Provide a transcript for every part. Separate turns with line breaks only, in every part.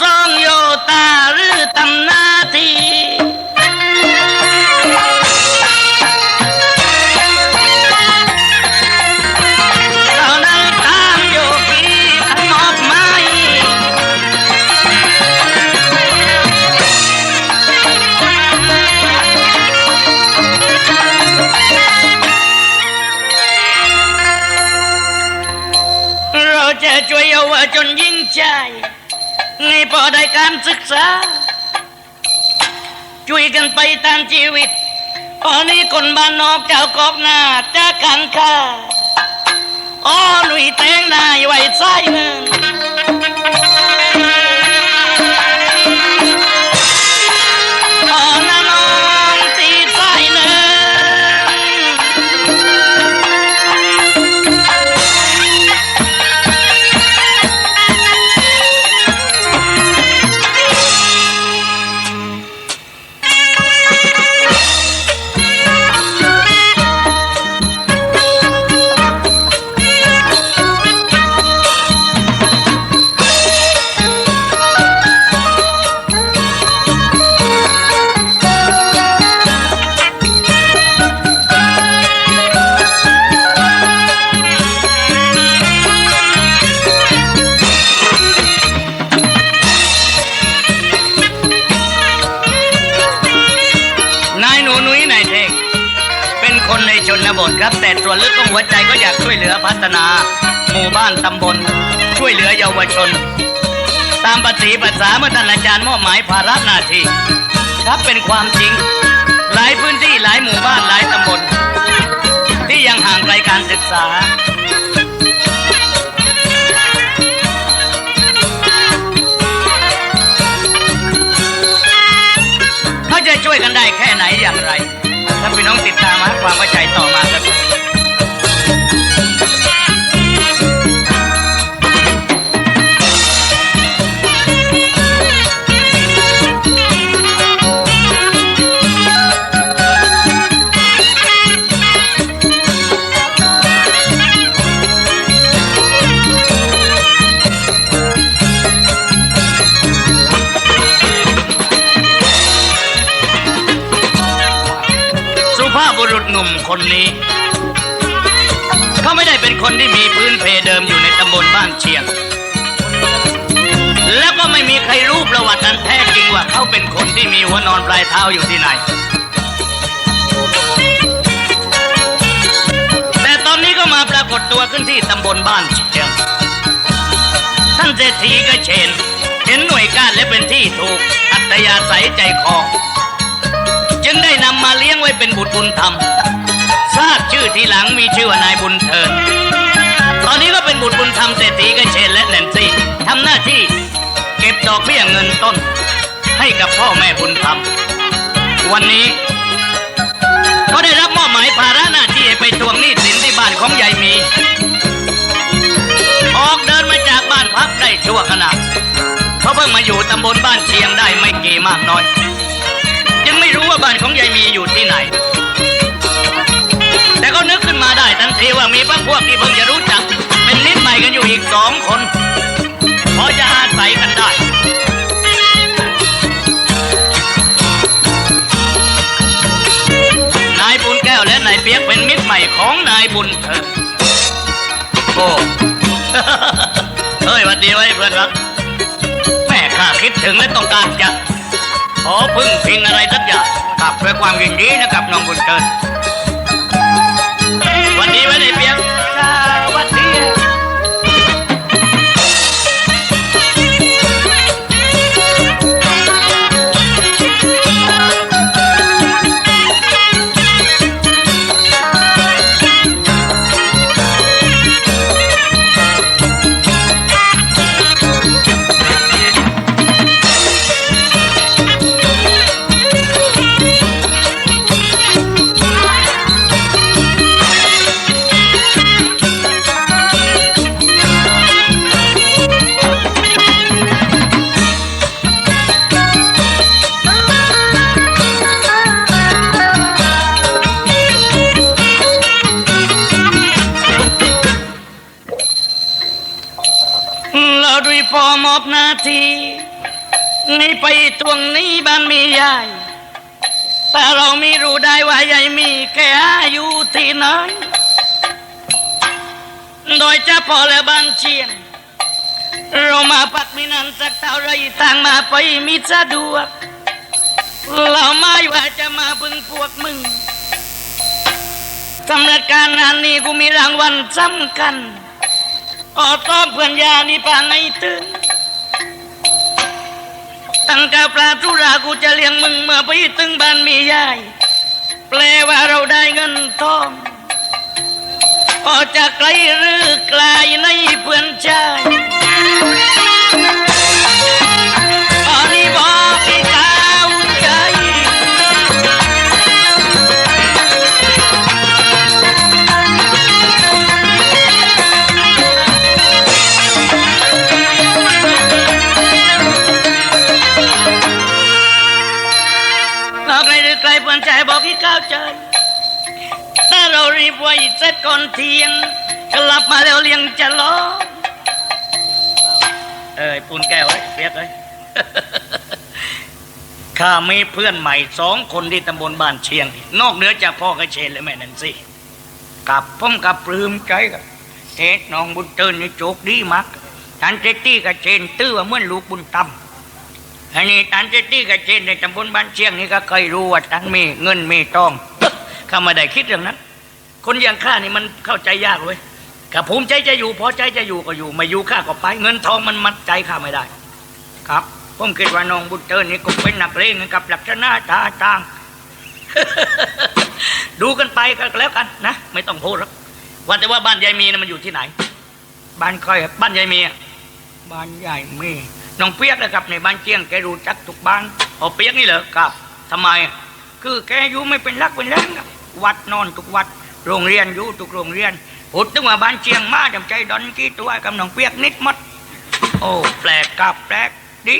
จองโยตาหรือตำนาที่เรานั้นตามโยกีทั้งมอบไม้เราจะช่วยเยาวชนยิ่งใจ นพอได้การศึกษา ช่วยกันไปตามชีวิตพอนี้คนบ้านนอกเจ้ากอกหน้าจากกันค่าอ๋อหนุ่ยแตงนายไว้ใส่หนึ่ง ฒนา หมู่บ้านตำบล ช่วยเหลือเยาวชน ตามปฏิภาษาเมื่อท่านอาจารย์มอบหมายภาระหน้าที่ครับเป็นความจริง หลายพื้นที่หลายหมู่บ้านหลายตำบล ที่ยังห่างไกลการศึกษาเขาจะช่วยกันได้แค่ไหนอย่างไร ถ้าพี่น้องติดตามหาความเข้าใจต่อมาครับ คนที่มีพื้นเพเดิมอยู่ในตำบลบ้านเชียง แล้วก็ไม่มีใครรู้ประวัตินั้นแท้จริงว่าเขาเป็นคนที่มีหัวนอนปลายเท้าอยู่ที่ไหน แต่ตอนนี้ก็มาปรากฏตัวขึ้นที่ตำบลบ้านเชียง ท่านเศรษฐีก็เชน เห็นหน่วยก้านและเป็นที่ถูก อัตยาศัยใจคอจึงได้นำมาเลี้ยงไว้เป็นบุตรบุญธรรม ทราบชื่อทีหลังมีชื่อว่านายบุญเทินตอนนี้ก็เป็นบุตรบุญธรรมเศรษฐีกเชนและแนนซี่ทำหน้าที่เก็บดอกเบี้ยเงินต้น ให้กับพ่อแม่บุญธรรม วันนี้ก็ได้รับมอบหมายภาระหน้าที่ให้ไปทวงหนี้สินที่บ้านของยายมี ออกเดินมาจากบ้านพักได้ชั่วขณะเขาเพิ่งมาอยู่ตำบลบ้านเชียงได้ไม่กี่มากน้อย ยังไม่รู้ว่าบ้านของยายมีอยู่ที่ไหน แต่ก็นึกขึ้นมาได้ทันทีว่ามีพวกพวกที่เพิ่งจะรู้จัก เป็นนิดใหม่กันอยู่อีกสองคน พอจะอาศัยกันได้นายบุญแก้วและนายเปียกเป็นมิตรใหม่ของนายบุญเถิดโอ้เฮ้ยวันดีไว้เพื่อนรักแม่ข้าคิดถึงและต้องการจะขอพึ่งพิงอะไรสักอย่างกับเพื่อความยินดีนะครับน้องบุญเกิดานมียายแต่เราไม่รู้ได้ว่ายายมีแค่อายู่ที่ไหนโดยเฉพาะและบ้านเชียง เรามาปักมินันสักเท่าไรต่างมาไปมิสะดวก เราไม่ว่าจะมาพึ่งพวกมึงสำหรับการงานนี้กูมีรางวัลสำคัญออต้อมเพื่อนยานี่ปานในตึง ตั้งกาปลาทุรากูจะเลี้ยงมึงเมื่อไปถึงบ้านมียาย แปลว่าเราได้เงินทองออกจากไกลหรือไกลในเพื่อนชายอันนี้บอ พี่ก้าวใจถ้าเรารีบไว้เสร็จก่อนเที่ยง กลับมาแล้วเลี้ยงจะล้อเอ้ยปูนแก้วเอ้ยเปียกเอ้ยข้ามีเพื่อนใหม่สองคนที่ตำบลบ้านเชียง นอกเหนือจากพ่อกระเชนและแม่นันสิกับผมกับปลื้มใจกับเอ็ดน้องบุญเตินนี่โจกดีมากทันเจตี้กับเชนตื้อว่าเหมื่อนลูกบุญตำ อันนี้ทันเจตี้กับเชนในตำบลบ้านเชียงนี่ก็เคยรู้ว่าทันมีเงินมีทองเข้าม่ได้คิดเรื่องนั้น คนอย่างข้านี่มันเข้าใจยากเว้ยข้าภูมิใจจะอยู่พอใจจะอยู่ก็อยู่ไม่อยู่ข้าก็ไป เงินทองมันมัดใจข้าไม่ได้ ครับผมคิดว่าน้องบุญเตินนี่ก็เป็นนักเลงกับหลักษณะท่าทาง ดูกันไปก็แล้วกันนะไม่ต้องพูดหรอกว่าแต่ว่าบ้านยายมีนะมันอยู่ที่ไหน บ้านใครอะบ้านยายมีบ้านยายมี น้องเปียกนะครับในบ้านเจียงแกรู้จักทุกบ้านเอาเปียกนี่เหรอครับทำไม คือแกอยู่ไม่เป็นรักเป็นแรงวัดนอนทุกวัด โรงเรียนอยู่ทุกโรงเรียนพูดถึงว่าบ้านเชียงมาจำใจดอนกี่ตัวกับน้องเปียกนิดหมดโอ้แปลกกับแปลกดี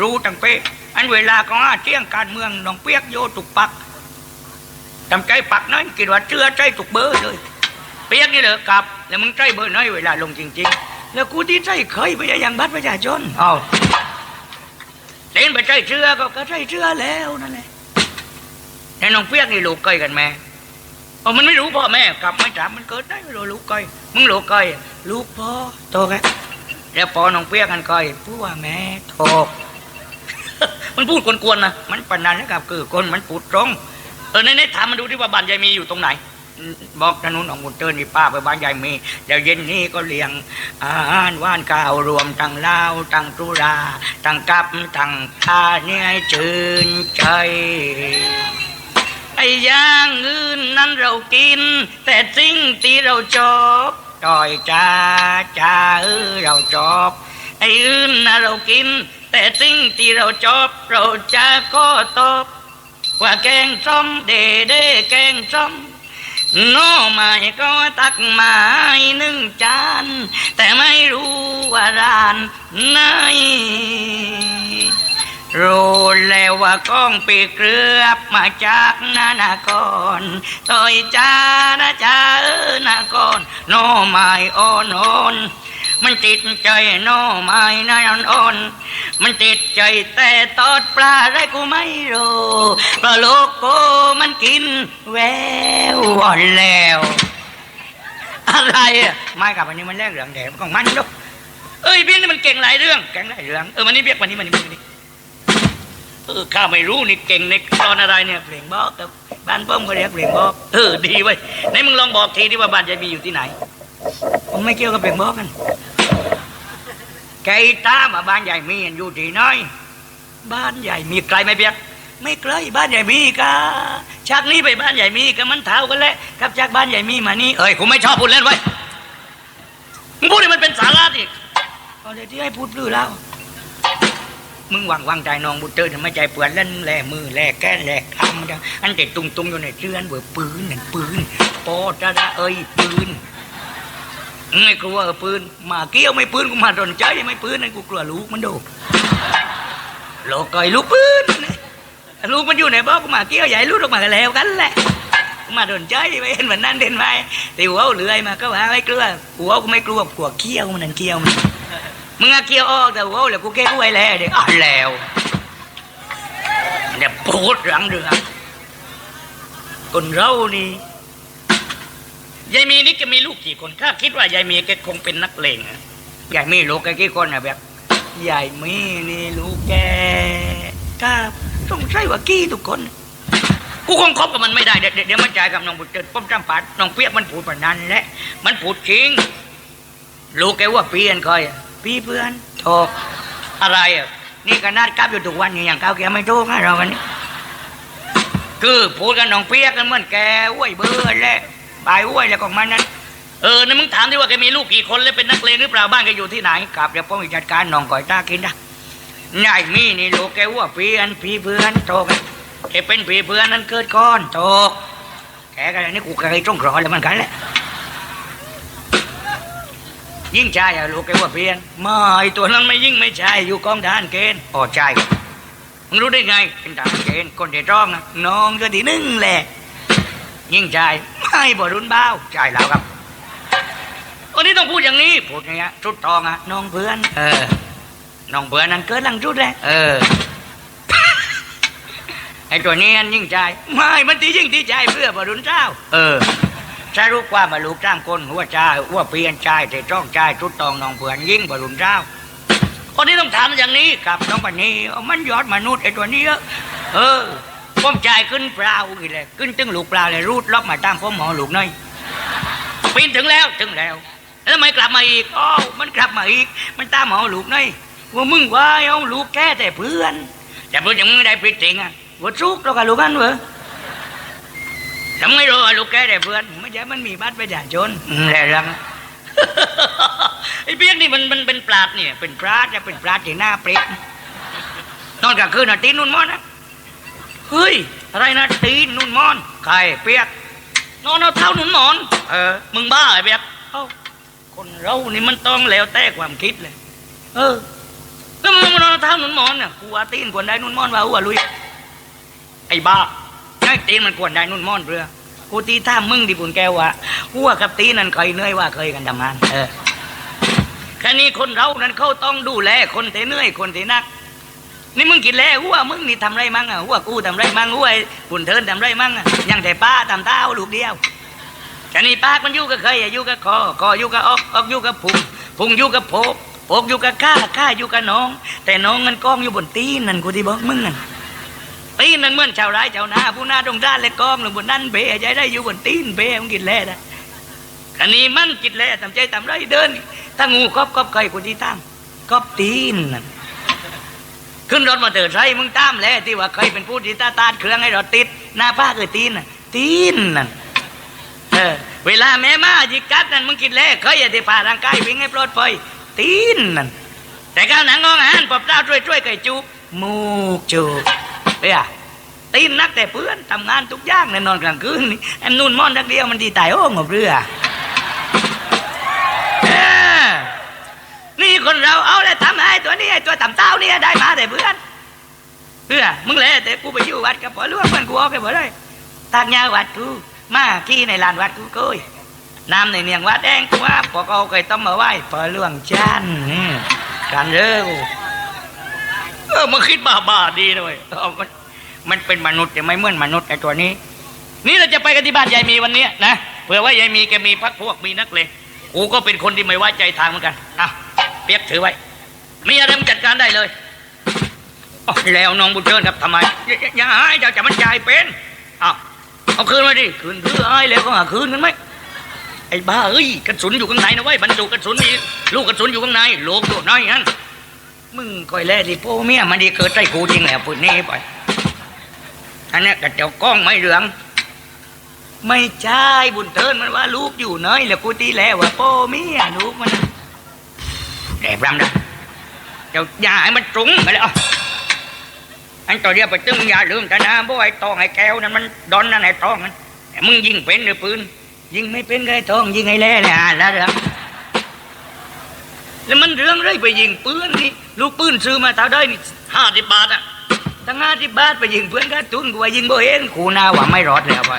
รู้ตั้งเป๊ะอันเวลาของอาเที่ยงการเมืองน้องเปียกโยตุกปักจำใจปักนั้นคิดว่าเชื่อใจตุกเบอร์เลยเปียกนี่เหรอครับแล้วมึงใจเบอร์น้อยเวลาลงจริง ๆ แล้วกูที่ใจเคยไปยังบัตรประชาชนเอาเล่นไปใจเชื่อก็ก็ใจเชื่อแล้วนั่นแหละแล้วน้องเปียกนี่ลูกเคยกันแม่โอ้มันไม่รู้พ่อแม่กลับไม่ถามมันเกิดได้ไม่รู้ลูกเคยมึงลูกเคยลูกพ่อโตกันแล้วพอน้องเปียกกันก้อยพูดว่าแม่โทกมันพูดกวนๆนะมันปานนันนะครับคือคนมันพูดตรงเออในในถามมันดูที่ว่าบ้านยายมีอยู่ตรงไหนอืม บอกถนนของบุญเตินนี่ป้าไปบ้านยายมีเดี๋ยวเย็นนี้ก็เลี้ยงอาหารว่านข้าวรวมทั้งเหล้าทั้งตุราทั้งกับทั้งข้าเนี่ยให้ชื่นใจไอ้ย่างอื่นนั้นเรากิน แต่สิ่งที่เราชอบจอยจ้าจ้าเออเราชอบไอ้อื่นนะเรากิน แต่สิ่งที่เราชอบเราจะก็ตอบว่าแกงส้มเดเดแกงส้ม น้อไม้ก็ตักมาให้หนึ่งจาน แต่ไม่รู้ว่าร้านไหนรู้แล้วว่าก้องปีเกลือบมาจากนานากรต่อยจ้านะจ้าเออนากรโนไม้อ่อนอ่อน มันติดใจโนไม้นานอ่อน มันติดใจแต่ตอดปลาไรกูไม่รู้ปลาโลกโกมันกินแววอ่อนแล้ว อะไรอะไม่กับอันนี้มันแรกเหลืองแดงของมันลูกเอ้ยเบี้ยนี่มันเก่งหลายเรื่องเก่งหลายเรื่องเออมันนี่เบี้ยกวันนี้มันนี่มันนี่เออข้าไม่รู้นี่เก่งในตอนอะไรเนี่ยเพลงบอกกับบ้านป้อมก็เรียกเพลงบอกเออดีเว้ยไหนมึงลองบอกทีที่ว่าบ้านยายมีอยู่ที่ไหน ผมไม่เกี่ยวกับเพลงบอกกัน ไก่ตามมาบ้านยายมีอยู่ที่ไหนบ้านยายมีไกลไหมเบียกไม่ไกลบ้านยายมีกะจากนี้ไปบ้านยายมีก็มันเท่ากันแหละกับจากบ้านยายมีมานี่เอ้ยกูไม่ชอบพูดเล่นไว้ยมึงพูดให้มันเป็นสาระดิเอาเลยที่ให้พูดหรือเล่ามึงวางวางใจน้องบุตรเตอร์ทำไมใจเปื่อนเล่นแหล่มือแหล่แก้นแหล่คำจังอันเด็ดตุงตุงอยู่ในเชือนเบื่อปืนนั่นปืนโปจะได้เอ้ยปืน ไม่กลัวเออปืนมาเกี้ยวไม่ปืนกูมาสนใจไม่ปืนนั่นกูกลัวลูกมันดูโลกไก่ลูกปืนลูกมันอยู่ในบ้านกูมาเกี้ยวใหญ่ลูกออกมากันแล้วกันแหละ
มาโดนใจไปเห็นวันนั้นเด่นไหมแต่หัวเอาเลื่อยมาก็ว่าไม่กลัวหัวกูไม่กลัวกลัวเกี้ยวมันนั่นเกี้ยวมันมึงอะเกี้ยวออกแต่หัวแล้วกูแก้กูไว้แล้วเด็กอะแล้วเดี๋ยวดหลังเรือคนเรานี่
ยายมีนี่แกมีลูกกี่คนข้าคิดว่ายายมีแกคงเป็นนักเลงอะ
ยายมีลูกแกกี่คนนะแบบยายมีนี่ลูกแกก็ต้องใช่ว่ากี้ทุกคน
กูคงคบกับมันไม่ได้
เดี๋ยวเดี๋ยวเดี๋ยวมันจ่ายกับน้องบุญเจิดป้อมจำปัดน้องเปียกมันพูดแบบนั้นแหละมันพูดจริงลูกแกว่าเปลี่ยนคอยอะพี่เพื่อนโทก
อะไรอะ
นี่ขนาดกลับอยู่ทุกวันนี่อย่างก้าวแกไม่โทกนะเรากันนี่คือพูดกันน้องเปียกกันเหมือนแกอ้วยเบื่อแหละบายอ้วยแล้วของมันนั้น
เออนะมึงถามดิว่าแกมีลูกกี่คนแล้วเป็นนักเลงหรือเปล่าบ้านแกอยู่ที่ไหน
ครับเดี๋ยวป้องจัดการน้องก่อยตากินนะยายมีนี่ลูกแกว่าเปลี่ยนพีเพื่อนโทกแกเป็นพีเพื่อนนั้นเกิดก้อนโทกแกกันนี่กูเคยต้องรอแล้วมันกันแหละยิ่งชายอะลูกแกว่าเพี้ยนไม่ตัวนั้นไม่ยิ่งไม่ใช่อยู่กองทหารเกณฑ์อ๋อใช่มึงรู้ได้ไงเป็นทหารเกณฑ์คนเดียร้องนะน้องก็ทีนึ่งแหละ ยิ่งชายไม่บ่รุนเบ้าใช่แล้วครับ
วันนี้ต้องพูดอย่างนี้
พูดอย่างเงี้ยชุดทองอะน้องเพื่อน เออน้องเพื่อนนั้นเกิดลังชุดเลยเออไอ้ตัวนี้อันยิ่งชายไม่มันที่ยิ่งที่ใจเพื่อบรุนเจ้า เออใช่รู้ความาลูกจ้างคนหัวชายหัวเปลี่ยนชายแต่จ้องชายชุดทองน้องเพื่อนยิ่งบรุนเจ้า
วันนี้ต้องถามอย่างนี้
กับน้องปานนีเอามันยอดมนุษย์ไอ้ตัวนี้เออ ผมจ่ายขึ้นเปล่าอีกเลยขึ้นตึงลูกเปล่าเลยรูดล็อกมาตามผมหมอลูกน้อย
ปีนถึงแล้ว
ถึงแล้ว
แล้วไมกลับมาอีก
อ้าวมันกลับมาอีก มันตามหมอลูกน้อยว่ามึงว่าเอาลูกแค่แต่เพื่อน แต่เพื่อนยังไม่ได้ปิดจริงอะว่าซุกแล้วกับลูกกันเหรอทำไมรู้ลูกแค่แต่เพื่อนไม่ใช่มันมีบัตรประชาชนอืมแล้วรัง
ไอ้เบี้ยกนี่มันมันเป็นปราดเนี่ย
เป็นพระจะเป็นพระที่หน้าเปรตนอนกลางคืนน่ะตีนนุ่นมอนนะ
เฮ้ย
อะไรนะตีนนุ่นมอน ใครเปียก
นอนเอาเท้าหนุนหมอน
เออ
มึงบ้าไอ้เบี้ยก
เอ้าคนเรานี่มันต้องแล้วแต่ความคิดเลย เออ
แล้วมึงมานอนเอาเท้าหนุนหมอนเนี่ย
กูว่าตีนควรได้นุ่นม่อนว่าหัวลุย ไอ้บ้าไอ้ตีนมันควรได้นุ่นม่อนเพื่อกูตีท่ามมึงดิบุญแก้วว่าหัวกับตีนนั่นเคยเหนื่อยว่าเคยกันทำงาน เออแค่นี้คนเรานั้นเขาต้องดูแลคนที่เหนื่อยคนที่นัก นี่มึงกินแล้วหัวมึงนี่ทำไรมั่งอะหัวกูทำไรมั่งหัวบุญเทินทำไรมั่งอะยังแต่ป้าทำเตาเอาลูกเดียวแค่นี้ป้ามันอยู่กับใครอยู่กับคอคออยู่กับออกออกอยู่กับพุงพุงอยู่กับโพกโพกอยู่กับข้าข้าอยู่กับน้อง แต่น้องมันกองอยู่บนตีนนั่นกูที่บอกมึงนั่นตีนนั่นเหมือนชาวไร่ชาวนาผู้นาตรงด้านและกองหรือบนนั่นเบะใจได้อยู่บนตีนเบะมึงกินแล่นะแค่นี้มันกินแล่ทำใจทำไรเดินถ้างูครอบครอบใครกูที่ตามครอบตีนนั่น ขึ้นรถมาเถิดใช่มึงตามแล่ที่ว่าเคยเป็นผู้ที่ตาตาดเครื่องให้รถติด หน้าผ้าคือตีนตีนนั่นเออเวลาแม่มาจิกัดนั่นมึงกินแล้วเคยอย่าได้ผ่าร่างกายวิ่งให้ปลอดภัยตีนนั่นแต่ก้าวหนังงองอาหารปอบเจ้าช่วยช่วยไก่จูบมูกจูบเฮ้ยตีนนักแต่เพื่อนทำงานทุกอย่างในนอนกลางคืนนี่แอมนุ่นม่อนนักเดียวมันดีตายโอ้งบเรืออนี่คนเราเอาแล้วทำ ไอ้ตัวต่ำเต้านี่ได้มาแต่เพื่อนเพื่อมึงเลยแต่กูไปอยู่วัดกับพ่อหลวงมันกูออกไปหมดเลยทางยาวัดกูมาขี้ในลานวัดกูกุยน้ำในเนียงวัดแดงกูว่าพอเขาเคยต้มมาไหว้เปิดเรื่องจันกันเร็ว
เออมึงคิดบ้าบ้าดีนะเลย
มันมันเป็นมนุษย์แต่ไม่เหมือนมนุษย์ไอ้ตัวนี้
นี่เราจะไปกันที่บ้านยายมีวันนี้นะเผื่อว่ายายมีแกมีพักพวกมีนักเลงกูก็เป็นคนที่ไม่ไว้ใจทางเหมือนกันอะเปียกถือไว้ มีอะไรมึงจัดการได้เลย
อแล้วน้องบุญเชิญครับทำไมอย่าอย่าอย่าให้เจ้าจะมันจ่ายเป็นอ้าเอาคืนมาดิคืนเพื่อให้แล้วก็หาคืนกันไหม
ไอ้บ้าเอ้ยกระสุนอยู่ข้างในนะเว้ยบรรจุกระสุนมีลูกกระสุนอยู่ข้างในโลกตัวน้อยนั่น
มึงคอยแล่ดิโป้เมียมันดีเกิดใจกูจริงแหละปืนนี้ไปอันนี้กระเจ้ากล้องไม่เหลือง ไม่ใช่บุญเทินมันว่าลูกอยู่เนยแล้วกูตีแล้วว่าโป้เมียลูกมันแดบรำนะ เจ้ายาให้มันจุงไปแล้วอันตัวเดียวไปตึงยาลืมแต่นะบ่ไอ้ตองไอ้แก้วนั่นมันดอนนั่นไอ้ตองนั่นมึงยิงเป็นหรือปืนยิงไม่เป็นไอ้ทองยิงไอ้แล่เนี่ยแล้วเรื่องแล้วมันเรื่องไรไปยิงปืนนี่ลูกปืนซื้อมาเท่าได้นี่
ห้าสิบบาทอะ
ตั้งห้าสิบบาทไปยิงเพื่อนก็ตุนกูว่ายิงบ่เห็นคูนาว่าไม่รอดแล้วไป